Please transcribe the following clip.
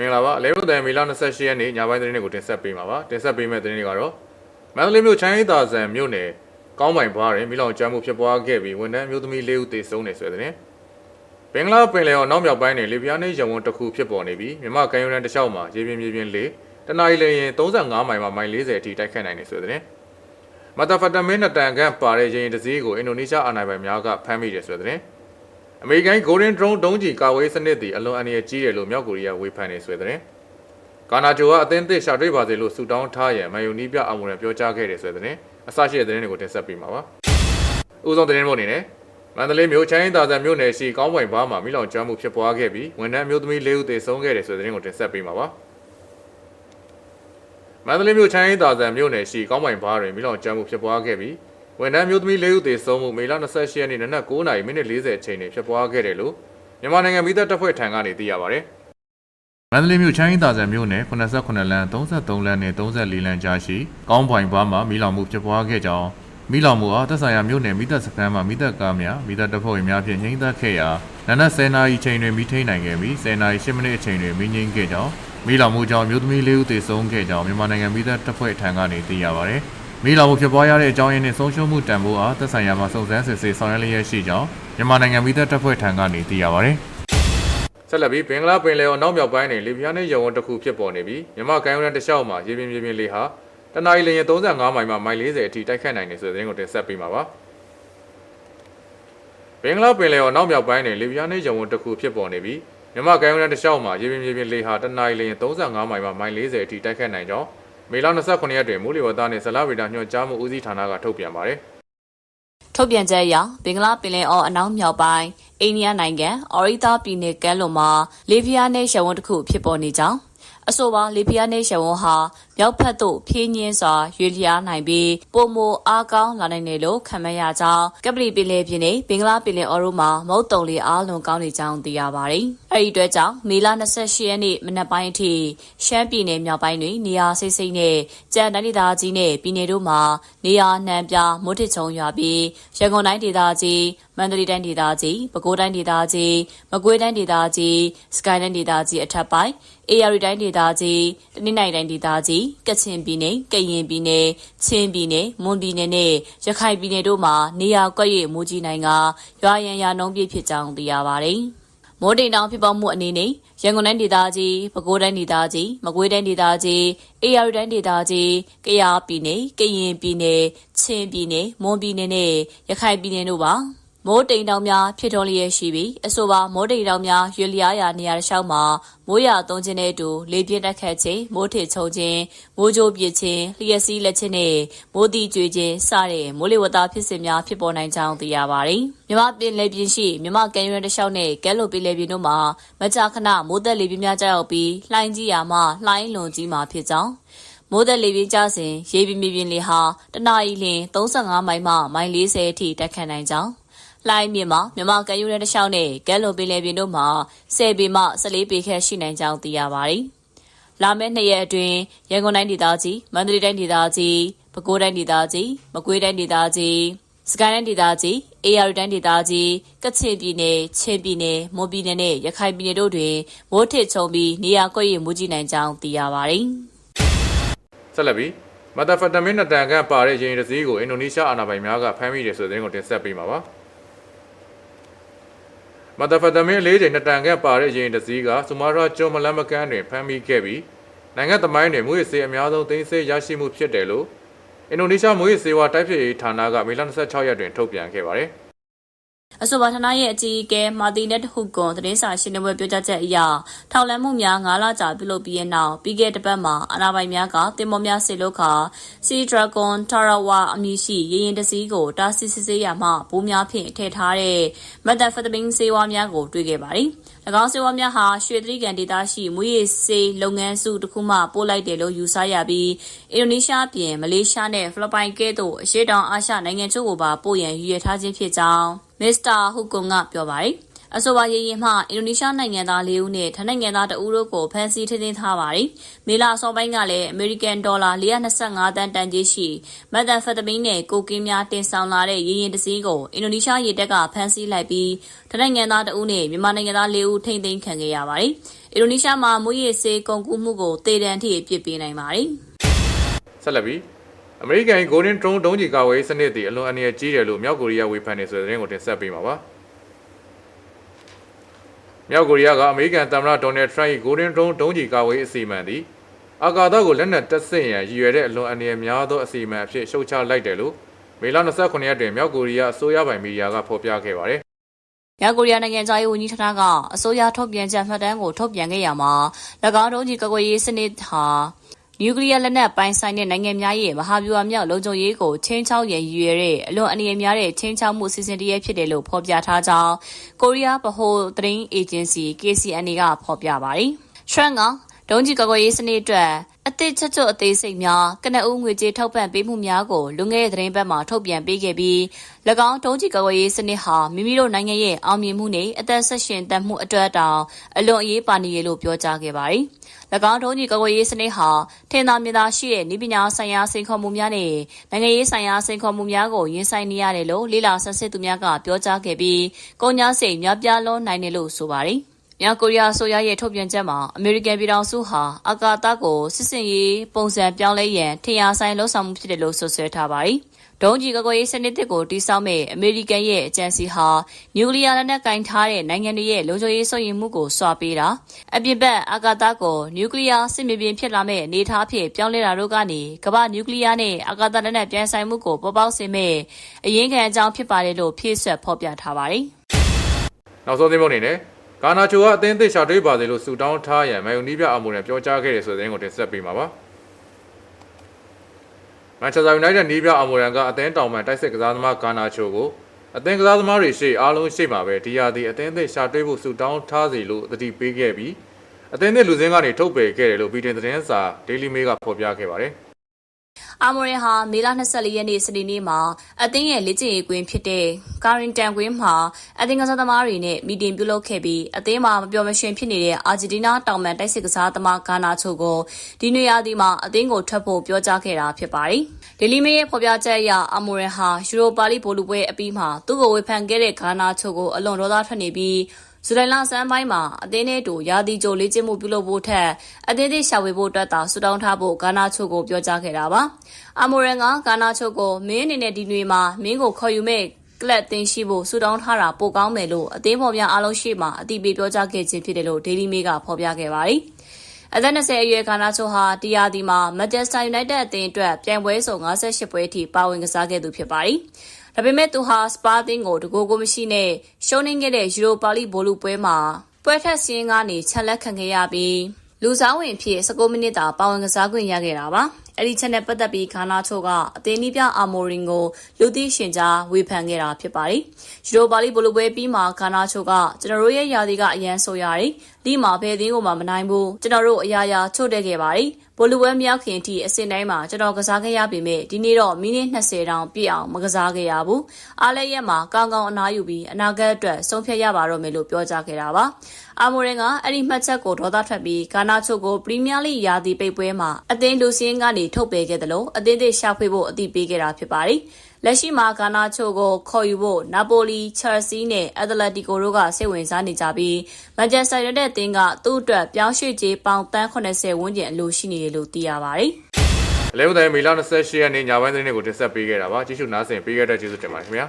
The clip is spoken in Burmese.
မင်္ဂလာပါအလဲဘုဒ္ဓမေလ28ရက်နေ့ညပိုင်းသတင်းတွေကိုတင်ဆက်ပေးမှာပါတင်ဆက်ပေးမယ့်သတင်းတွေကတော့မန္တလေးမြို့ချမ်းရီသာဆန်မြို့နယ်ကောင်းပိုင်ဘွားတွင်မိလောင်ကျွမ်းမှုဖြစ်ပွားခဲ့ပြီးဝန်ထမ်းမျိုးသမီး၄ဦးသေဆုံးနေဆိုတဲ့သတင်းဘင်္ဂလားပင်လယ်အော်နောက်မြောက်ပိုင်းတွင်လေပြားနှိပ်ရဝန်းတစ်ခုဖြစ်ပေါ်နေပြီးမြမကမ်းရိုးတန်းတစ်လျှောက်မှာရေပြင်းမြေပြင်းလေးတနအီလရင်35မိုင်မှမိုင်40အထိတိုက်ခတ်နိုင်နေဆိုတဲ့သတင်းမတာဖတ်တမင်းနတန်ကန်ပါတဲ့ရင်တစည်းကိုအင်ဒိုနီးရှားအာဏာပိုင်များကဖမ်းမိတယ်ဆိုတဲ့သတင်း အမေရိကန် Golden Drone ဒုံးကျည်ကာဝေးစနစ်သည်အလွန်အန္တရာယ်ကြီးတယ်လို့မြောက်ကိုရီးယားဝေဖန်နေဆွေတဲ့။ကာနာဂျိုကအသင်းသစ်ရှာတွေ့ပါစေလို့ဆုတောင်းထားရန်မန်ယူနီးပြအမှုရန်ပြောကြားခဲ့တယ်ဆွေတဲ့အစရှိတဲ့သတင်းတွေကိုတင်ဆက်ပေးမှာပါ။ဦးဆုံးသတင်းမို့အနေနဲ့မန္တလေးမြို့ချမ်းရင်သာဆန်မြို့နယ်ရှိကောင်းပိုင်ဘားမှာမိလောင်ကျွမ်းမှုဖြစ်ပွားခဲ့ပြီးဝန်ထမ်းမျိုးသမီး၄ဦးသေဆုံးခဲ့တယ်ဆိုတဲ့သတင်းကိုတင်ဆက်ပေးမှာပါ။မန္တလေးမြို့ချမ်းရင်သာဆန်မြို့နယ်ရှိကောင်းပိုင်ဘားတွင်မိလောင်ကျွမ်းမှုဖြစ်ပွားခဲ့ပြီး ဝန်ထမ်းမျိုးသမီး၄ဦးသေဆုံးမှုမေလ28ရက်နေ့နနက်9:00နာရီမိနစ်40အချိန်တွင်ဖြစ်ပွားခဲ့တယ်လို့မြန်မာနိုင်ငံမိသက်တပ်ဖွဲ့ထံကနေသိရပါတယ်။မန္တလေးမြို့ချမ်းရင်သာဆန်မြို့နယ်89လမ်း33လမ်းနဲ့34လမ်းကြားရှိကောင်းပွိုင်ဘားမှာမိလောင်မှုဖြစ်ပွားခဲ့ကြောင်းမိလောင်မှုအားသက်ဆိုင်ရာမြို့နယ်မိသက်စခန်းမှာမိသက်ကားများမိသက်တပ်ဖွဲ့ဝင်များဖြင့်ငြိမ်းသက်ခဲ့ရာနနက်10:00နာရီချိန်တွင်မိထိန်နိုင်ခဲ့ပြီး10:00နာရီ10မိနစ်အချိန်တွင်မိငြိမ်းခဲ့ကြောင်းမိလောင်မှုကြောင့်မြို့သမီး၄ဦးသေဆုံးခဲ့ကြောင်းမြန်မာနိုင်ငံမိသက်တပ်ဖွဲ့ထံကနေသိရပါတယ်။ မိလောင်မှုဖြစ်ပွားရတဲ့အကြောင်းရင်းနဲ့ဆုံးရှုံးမှုတန်ဖိုးအားသက်ဆိုင်ရာမှာစုံစမ်းစစ်ဆေးဆောင်ရွက်လျက်ရှိကြောင်းမြန်မာနိုင်ငံမိသက်တပ်ဖွဲ့ထံကနေသိရပါတယ်။ဆက်လက်ပြီးဘင်္ဂလားပင်လယ်အော်နောက်မြောက်ပိုင်းတွင်လေပြင်းနဲ့ရုံဝန်းတစ်ခုဖြစ်ပေါ်နေပြီးမြမကမ်းရိုးတန်းတစ်လျှောက်မှာရေပြင်းပြင်းပြင်းလေးဟာတနအီလရင်35မိုင်မှမိုင်40အထိတိုက်ခတ်နိုင်တယ်ဆိုတဲ့သတင်းကိုတင်ဆက်ပေးမှာပါ။ဘင်္ဂလားပင်လယ်အော်နောက်မြောက်ပိုင်းတွင်လေပြင်းနဲ့ရုံဝန်းတစ်ခုဖြစ်ပေါ်နေပြီးမြမကမ်းရိုးတန်းတစ်လျှောက်မှာရေပြင်းပြင်းပြင်းလေးဟာတနအီလရင်35မိုင်မှမိုင်40အထိတိုက်ခတ်နိုင်ကြောင်း မေလ29ရက်တွင်မိုးလေဝသနှင့်ဇလဗေဒညွှန်ကြားမှုဦးစီးဌာနကထုတ်ပြန်ပါတယ်။ထုတ်ပြန်ချက်အရဘင်္ဂလားပင်လယ်အော်အနောက်မြောက်ပိုင်းအိန္ဒိယနိုင်ငံအော်ရီသာပြည်နယ်ကမ်းလွန်မှာလေပြင်းနဲ့ရှဝန်းတစ်ခုဖြစ်ပေါ်နေကြောင်းအဆိုပါလေပြင်းနဲ့ရှဝန်းဟာ မြောက်ဖက်သို့ဖြင်းညင်းစွာရွေလျားနိုင်ပြီးပုံမအားကောင်းလာနိုင်တယ်လို့ခန့်မှန်းရကြောင်းကပလီပင်လယ်ပြင်နဲ့ဘင်္ဂလားပင်လယ်အော်တို့မှာမုတ်တုံလေအားလုံးကောင်းနေကြောင်းသိရပါတယ်။အဲဒီအတွက်ကြောင့်မေလ28ရက်နေ့မနက်ပိုင်းအထိရှမ်းပြည်နယ်မြောက်ပိုင်းတွင်နေရာစိတ်စိတ်နဲ့ကြံတိုင်းဒေသကြီးနဲ့ပြည်နယ်တို့မှာနေရာနှံပြမိုးထစ်ချုံရွာပြီးရန်ကုန်တိုင်းဒေသကြီးမန္တလေးတိုင်းဒေသကြီးပဲခူးတိုင်းဒေသကြီးမကွေးတိုင်းဒေသကြီးစကိုင်းတိုင်းဒေသကြီးအထက်ပိုင်းအေရရီတိုင်းဒေသကြီးတနင်္သာရီတိုင်းဒေသကြီးကချင်ပြည်နယ်ကရင်ပြည်နယ်ချင်းပြည်နယ်မွန်ပြည်နယ်နဲ့ရခိုင်ပြည်နယ်တို့မှာနေရာကွက်ရမိုးကြီးနိုင်ကရွာရန်ရာနှုံးပြည့်ဖြစ်ကြောင်းသိရပါတယ်။မိုးတိမ်တောင်ဖြစ်ပေါ်မှုအနေနဲ့ရန်ကုန်တိုင်းဒေသကြီးပဲခူးတိုင်းဒေသကြီးမကွေးတိုင်းဒေသကြီးအေရရီတိုင်းဒေသကြီးကယားပြည်နယ်ကရင်ပြည်နယ်ချင်းပြည်နယ်မွန်ပြည်နယ်နဲ့ရခိုင်ပြည်နယ်တို့ပါ မိုးတိမ်တောင်များဖြစ်ထွန်းလျက်ရှိပြီးအဆိုပါမိုးတိမ်တောင်များရွေလျားရာနေရာတစ်လျှောက်မှာမိုးရွာသွန်းခြင်းနဲ့အတူလေပြင်းတက်ခတ်ခြင်းမိုးထစ်ချုံခြင်းမိုးကြိုးပစ်ခြင်းလျှက်စီးလက်ခြင်းနဲ့မိုးတိကျွေခြင်းစတဲ့မိုးလေဝသဖြစ်စဉ်များဖြစ်ပေါ်နိုင်ကြောင်းသိရပါတယ်။မြမပင်လေပြင်းရှိမြမကမ်းရွန်းတစ်လျှောက်နဲ့ကဲလိုပင်လေပြင်းတို့မှာမကြာခဏမိုးသက်လေပြင်းများကြောက်ရောက်ပြီးလှိုင်းကြီးရာမှလှိုင်းလွန်ကြီးမှာဖြစ်ကြောင်းမိုးသက်လေပြင်းကျစဉ်ရေပြင်းပြင်းလေးဟာတနအီလ35မိုင်မှမိုင်40အထိတက်ခတ်နိုင်ကြောင်း လှိုင်းမြင့်မှာမြမကယူရဲတစ်လျှောက်နဲ့ကဲလွန်ပင်လယ်ပြင်တို့မှာ10ပေမှ14ပေခန့်ရှိနိုင်ကြောင်းသိရပါတယ်။လာမယ့်နှစ်ရက်အတွင်းရန်ကုန်တိုင်းဒေသကြီးမန္တလေးတိုင်းဒေသကြီးပဲခူးတိုင်းဒေသကြီးမကွေးတိုင်းဒေသကြီးစကိုင်းတိုင်းဒေသကြီးအေရတိုင်းဒေသကြီးကချင်ပြည်နယ်ချင်းပြည်နယ်မွန်ပြည်နယ်နဲ့ရခိုင်ပြည်နယ်တို့တွင်မိုးထစ်ချုံပြီးနေရာကွက်ရည်မူကြီးနိုင်ကြောင်းသိရပါတယ်။ဆက်လက်ပြီးမတာဖက်တမင်းနတန်ကန်ပါတဲ့ရင်တစည်းကိုအင်ဒိုနီးရှားအာဏာပိုင်များကဖမ်းမိတယ်ဆိုတဲ့သတင်းကိုတင်ဆက်ပေးမှာပါ မတာဖက်တမင်းလေးချိန်နတန်ကန်ပါတဲ့ရင်တစည်းကဆူမာရာကျွန်းမလန်မကန်းတွင်ဖမ်းမိခဲ့ပြီးနိုင်ငံသမိုင်းတွင်မွေးစေအများဆုံးသိမ်းဆည်းရရှိမှုဖြစ်တယ်လို့အင်ဒိုနီးရှားမွေးစေဝါတိုက်ဖြစ်ရေးဌာနကမေလ26ရက်တွင်ထုတ်ပြန်ခဲ့ပါတယ်။ အဆိုပါဌာနရဲ့အကြီးအကဲမာတီနက်ဟုကွန်သတင်းစာရှင်းလင်းပွဲပြောကြားချက်အရထောက်လန်းမှုများ9လကြာပြုလုပ်ပြီးတဲ့နောက်ပြီးခဲ့တဲ့ပတ်မှာအာဏာပိုင်များကတင်မောများဆေလို့ခါစီဒရာကွန်တာရာဝါအမည်ရှိရေရင်တစည်းကိုတာစီစစ်ဆေးရမှဘိုးများဖြင့်ထည့်ထားတဲ့မက်သက်ဖက်တမင်းဆေးဝါးများကိုတွေ့ခဲ့ပါတယ်။၎င်းဆေးဝါးများဟာရွှေသတိကန်ဒေသရှိမွေးရစေးလုပ်ငန်းစုတစ်ခုမှပို့လိုက်တယ်လို့ယူဆရပြီးအင်ဒိုနီးရှားပြင်မလေးရှားနဲ့ဖိလစ်ပိုင်ကဲ့သို့အရှေ့တောင်အာရှနိုင်ငံချို့ကိုပါပို့ရန်ရည်ရွယ်ထားခြင်းဖြစ်ကြောင်း မစ္စတာဟူကွန်ကပြောပါတယ်။အဆိုပါရေရင်မှအင်ဒိုနီးရှားနိုင်ငံသား၄ဦးနဲ့ထိုင်းနိုင်ငံသားတဦးတို့ကိုဖမ်းဆီးထိန်းသိမ်းထားပါတယ်။မေလအစောပိုင်းကလည်းအမေရိကန်ဒေါ်လာ425တန်တန်ကြီးရှိမက်သမ်ဖက်တမင်းနဲ့ကိုကင်းများတင်ဆောင်လာတဲ့ရေရင်တစည်းကိုအင်ဒိုနီးရှားရေတပ်ကဖမ်းဆီးလိုက်ပြီးထိုင်းနိုင်ငံသားတဦးနဲ့မြန်မာနိုင်ငံသား၄ဦးထိန်းသိမ်းခံခဲ့ရပါတယ်။အင်ဒိုနီးရှားမှာမွေးရစေးကုန်ကူးမှုကိုတေတံထိအပြစ်ပေးနိုင်ပါတယ်။ဆက်လက်ပြီး အမေရိကန် Golden Drone ဒုံးကျည်ကာဝေးစနစ်တည်အလွန်အန္တရာယ်ကြီးတယ်လို့မြောက်ကိုရီးယားဝေဖန်နေဆိုတဲ့သတင်းကိုတင်ဆက်ပေးမှာပါမြောက်ကိုရီးယားကအမေရိကန်သမ္မတဒေါ်နယ်ထရန့်၏ Golden Drone ဒုံးကျည်ကာဝေးအစီအမံသည်အာကာသကိုလက်နက်တပ်ဆင့်ရန်ရည်ရွယ်တဲ့အလွန်အန္တရာယ်များသောအစီအမံအဖြစ်ရှုတ်ချလိုက်တယ်လို့မေလ29ရက်တွင်မြောက်ကိုရီးယားအစိုးရပိုင်မီဒီယာကဖော်ပြခဲ့ပါတယ်မြောက်ကိုရီးယားနိုင်ငံသားရေးဝန်ကြီးဌာနကအစိုးရထုတ်ပြန်ချက်မှတ်တမ်းကိုထုတ်ပြန်ခဲ့ရမှာ၎င်းတို့ကြီးကကွယ်ရေးစနစ်ဟာ နျူကလ িয়ার လက်နက်ပိုင်ဆိုင်တဲ့နိုင်ငံများရဲ့မဟာဗျူဟာမြောက်လုံခြုံရေးကိုချင်းချောက်ရည်ရွယ်တဲ့အလွန်အန္တရာယ်များတဲ့ချင်းချောက်မှုစီစဉ်တည်းဖြစ်တယ်လို့ဖော်ပြထားကြောင်းကိုရီးယားဗဟိုသတင်းအေဂျင်စီ KCNA ကဖော်ပြပါတယ်။ Trump က ဒုံးကျည်ကကွယ်ရေးစနစ်အတွက်အသစ်ချက်ချွတ်အသေးစိတ်များကနအူးငွေကြေးထောက်ပံ့ပေးမှုများကိုလွန်ခဲ့တဲ့သတင်းပတ်မှာထုတ်ပြန်ပေးခဲ့ပြီး၎င်းဒုံးကျည်ကကွယ်ရေးစနစ်ဟာမိမိတို့နိုင်ငံရဲ့အောင်မြင်မှုနဲ့အသက်ဆက်ရှင်တတ်မှုအတွက်တောင်အလွန်အရေးပါနေရလို့ပြောကြားခဲ့ပါတယ်။၎င်းဒုံးကျည်ကကွယ်ရေးစနစ်ဟာထင်သာမြင်သာရှိတဲ့ဤပညာဆိုင်ရာစိန်ခေါ်မှုများနဲ့နိုင်ငံရေးဆိုင်ရာစိန်ခေါ်မှုများကိုရင်ဆိုင်နေရတယ်လို့လေလာဆန်းစစ်သူများကပြောကြားခဲ့ပြီးကုန်ညာစိတ်များပြားလွန်နိုင်တယ်လို့ဆိုပါတယ်။ မြောက်ကိုရီးယားအစိုးရရဲ့ထုတ်ပြန်ချက်မှာအမေရိကန်ပြည်ထောင်စုဟာအာကာသကိုစစ်စင်ရေးပုံစံပြောင်းလဲရန်ထင်ရှားဆိုင်လှုံ့ဆော်မှုဖြစ်တယ်လို့ဆွဆွဲထားပါတယ်။ဒုံးကျည်ကကွယ်ရေးစနစ်တစ်ကိုတိစောက်မဲ့အမေရိကန်ရဲ့အကြံစီဟာနျူကလ িয়ার လက်နက်ကင်ထားတဲ့နိုင်ငံတွေရဲ့လုံခြုံရေးစိုးရိမ်မှုကိုစွာပေးတာအပြင်ဘက်အာကာသကိုနျူကလ িয়ার စစ်မြေပြင်ဖြစ်လာမဲ့အနေအထားဖြစ်ပြောင်းလဲတာတို့ကနေကမ္ဘာနျူကလ িয়ার နဲ့အာကာသလက်နက်ပြန်ဆိုင်မှုကိုပေါ်ပေါက်စေမဲ့အရင်ခံအကြောင်းဖြစ်ပါတယ်လို့ဖြည့်ဆွတ်ဖော်ပြထားပါတယ်။ နောက်ဆုံးသတင်းပုံအနေနဲ့ ဂါနာချိုကအသင်းအသစ်ရှာတွေးပါစေလို့ဆုတောင်းထားရန်မိုင်ယိုနီးပြအမှုနဲ့ပြောကြားခဲ့တယ်ဆိုတဲ့သတင်းကိုတင်ဆက်ပေးမှာပါမန်ချက်စတာယူနိုက်တက်နီးပြအမှုရန်ကအသင်းတောင်ပန်တိုက်စစ်ကစားသမားဂါနာချိုကိုအသင်းကစားသမားတွေရှေ့အားလုံးရှေ့မှာပဲဒီယာဒီအသင်းအသစ်ရှာတွေးဖို့ဆုတောင်းထားစီလို့တတိပေးခဲ့ပြီးအသင်းအသစ်လူစင်းကနေထုတ်ပယ်ခဲ့တယ်လို့ဗီဒီယိုသတင်းစာ Daily Mail ကဖော်ပြခဲ့ပါတယ် အာမိုရင်ဟာမေလ24ရက်နေ့စနေနေ့မှာအသင်းရဲ့လက်ကျင့်ရေးကွင်းဖြစ်တဲ့ကာရင်တန်ကွင်းမှာအသင်းကစားသမားတွေနဲ့မီတင်ပြုလုပ်ခဲ့ပြီးအသင်းမှာမပျော်မရွှင်ဖြစ်နေတဲ့အာဂျင်တီးနားတောင်ပန်တိုက်စစ်ကစားသမားဂါနာချိုကိုဒီနွေရာသီမှာအသင်းကိုထွက်ဖို့ပြောကြားခဲ့တာဖြစ်ပါတယ်။ဒယ်လီမေးရဲ့ဖော်ပြချက်အရအာမိုရင်ဟာယူရိုပါလိဘိုလူပွဲအပြီးမှာသူ့ကိုဝေဖန်ခဲ့တဲ့ဂါနာချိုကိုအလွန်ဒေါသထွက်နေပြီး ဇူလိုင်လဆန်းပိုင်းမှာအသင်းနဲ့တူရာသီကြိုလေ့ကျင့်မှုပြုလုပ်ဖို့ထက်အသင်းသေးရှာဝေဖို့အတွက်သာဆူတောင်းထားဖို့ဂါနာချိုကိုပြောကြားခဲ့တာပါ။အာမိုရန်ကဂါနာချိုကိုမင်းအနေနဲ့ဒီနွေမှာမင်းကိုခေါ်ယူမဲ့ကလပ်တင်ရှိဖို့ဆူတောင်းထားတာပိုကောင်းမယ်လို့အသင်းဖော်ပြအားလုံးရှိမှအတိပေးပြောကြားခဲ့ခြင်းဖြစ်တယ်လို့ Daily Mail ကဖော်ပြခဲ့ပါတယ်။အသက်20အရွယ်ကာနာချိုဟာတီယာဒီမှာမန်ချက်စတာယူနိုက်တက်အသင်းအတွက်ပြိုင်ပွဲစုံ58ပွဲအထိပါဝင်ကစားခဲ့သူဖြစ်ပါတယ်။ ဒါပေမဲ့သူဟာစပါတင်းကိုတကိုးကိုမရှိနဲ့ရှုံးနိမ့်ခဲ့တဲ့ယူရိုပါလိဘိုလူပွဲမှာပွဲထက်စင်းကနေချက်လက်ခံခဲ့ရပြီးလူစားဝင်ဖြစ်19မိနစ်တာပါဝင်ကစားခွင့်ရခဲ့တာပါအဲ့ဒီချက်နဲ့ပတ်သက်ပြီးခါနာချိုကအသင်းနီးပြအာမိုရင်ကိုလူသိရှင်ကြားဝေဖန်ခဲ့တာဖြစ်ပါတယ်ယူရိုပါလိဘိုလူပွဲပြီးမှာခါနာချိုကကျွန်တော်တို့ရဲ့ယာဒီကအရန်ဆိုရတယ်ဒီမှာဘယ်သင်းကိုမှမနိုင်ဘူးကျွန်တော်တို့အရာရာချို့တက်ခဲ့ပါတယ် ဘိုလူဝဲမြောက်ခင်ထိအစင်တိုင်းမှာကျွန်တော်ကစားခဲ့ရပေမဲ့ဒီနေ့တော့မိနစ်20တောင်ပြည့်အောင်မကစားခဲ့ရဘူးအားလည်းရက်မှာကောင်းကောင်းအနားယူပြီးအနာဂတ်အတွက်ဆုံးဖြတ်ရပါတော့မယ်လို့ပြောကြားခဲ့တာပါအာမိုရင်ကအဲ့ဒီမှတ်ချက်ကိုဒေါသထွက်ပြီးဂါနာချိုကိုပရီးမီးယားလိရာသီပိတ်ပွဲမှာအသင်းလူစင်းကနေထုတ်ပယ်ခဲ့တယ်လို့အသင်းသစ်ရှာဖွေဖို့အသိပေးခဲ့တာဖြစ်ပါတယ် လက်ရှိမှာဂါနာချိုကိုခေါ်ယူဖို့နာပိုလီချယ်ဆီနဲ့အက်တလက်တီကိုတို့ကစိတ်ဝင်စားနေကြပြီးမန်ချက်စတာယူနိုက်တက်အသင်းကသူ့အတွက်ပြောင်းရွှေ့ကြေးပေါင်တန်း80ဝန်းကျင်အလိုရှိနေတယ်လို့သိရပါတယ်အလဲဥတိုင်းမေလ28ရက်နေ့ညပိုင်းသတင်းတွေကိုတင်ဆက်ပေးခဲ့တာပါကြည့်ရှုနားဆင်ပေးခဲ့တဲ့ကျေးဇူးတင်ပါတယ်ခင်ဗျာ